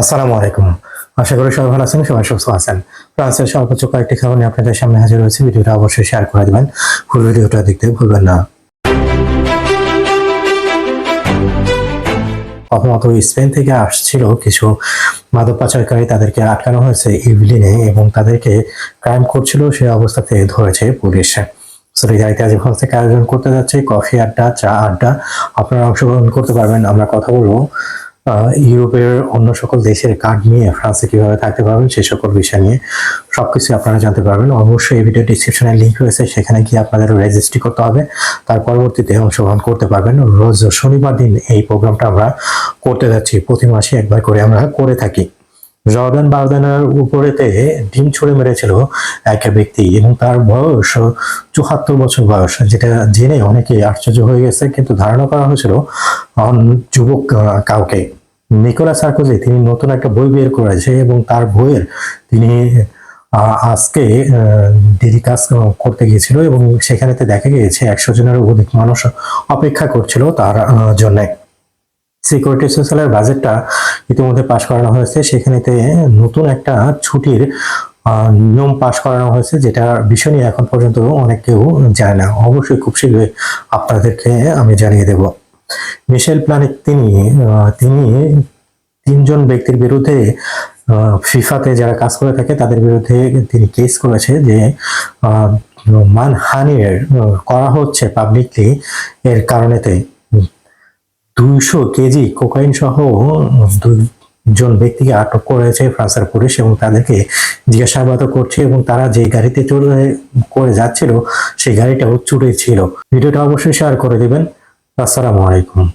আসসালামু আলাইকুম। আশা করি সবাই ভালো আছেন, সবাই সুস্থ আছেন। ফ্রান্সের সর্বোচ্চ কয়েকটি খবর নিয়ে আপনাদের সামনে হাজির হয়েছে। ভিডিওটা অবশ্যই শেয়ার করে দিবেন। ফুল ভিডিওটা দেখতে ভুলবেন না। প্রথমত, স্পেন থেকে আসছিল কিছু মাদক পাচারকারী তাদেরকে আটকানো হয়েছে ইভলিনে এবং তাদেরকে ক্রাইম করছিল সেই অবস্থাতে ধরেছে পুলিশ। সলিডারিটি আজ এখান থেকে আয়োজন করতে যাচ্ছে। কফি আড্ডা, চা আড্ডা আপনারা অংশগ্রহণ করতে পারবেন। আমরা কথা বলব ইউরোপের অন্য সকল দেশের কার্ড নিয়ে ফ্রান্সে কীভাবে থাকতে পারবেন সেই সকল বিষয় নিয়ে সবকিছু আপনারা জানতে পারবেন। অবশ্যই এই ভিডিও ডিসক্রিপশনে লিঙ্ক রয়েছে, সেখানে গিয়ে আপনাদের রেজিস্ট্রি করতে হবে। তার পরবর্তীতে অংশগ্রহণ করতে পারবেন। রোজ শনিবার দিন এই প্রোগ্রামটা আমরা করতে যাচ্ছি। প্রতি মাসে একবার করে আমরা করে থাকি। জর্দান বারদানার উপরেতে ডিম ছুঁড়ে মেরেছিল এক ব্যক্তি এবং তার বয়স চুয়াত্তর বছর বয়স, যেটা জেনে অনেকে আশ্চর্য হয়ে গেছে। কিন্তু ধারণা করা হয়েছিল যুবক কাউকে। নিকোলা সার্কোজি তিনি নতুন একটা বই বের করেছে এবং তার বইয়ের তিনি আজকে দেরি কাজ করতে গিয়েছিল এবং সেখানেতে দেখা গিয়েছে একশো জনের অধিক মানুষ অপেক্ষা করছিল তার জন্য। সিকিউরিটি সোশ্যালের বাজেটটা ইতিমধ্যে পাশ করানো হয়েছে। সেখানেতে নতুন একটা ছুটির নিয়ম পাশ করানো হয়েছে যেটা বিষয় নিয়ে এখন পর্যন্ত অনেক কেউ জানে না। অবশ্যই খুব শীঘ্রই আপনাদেরকে আমি জানিয়ে দেব। মিশেল প্লানিক তিনি তিনি তিনজন ব্যক্তির বিরুদ্ধে ফিফাতে যারা কাজ করে থাকে তাদের বিরুদ্ধে তিনি কেস করেছে যে মানহানির করা হচ্ছে পাবলিকলি এর কারণেতে। দুইশো কেজি কোকাইন সহ দুজন ব্যক্তিকে আটক করেছে ফ্রান্সের পুলিশ এবং তাদেরকে জিজ্ঞাসাবাদ করছে এবং তারা যে গাড়িতে চলে করে যাচ্ছিল, সেই গাড়িটাও চুরি ছিল। ভিডিওটা অবশ্যই শেয়ার করে দিবেন। আসসালামু আলাইকুম।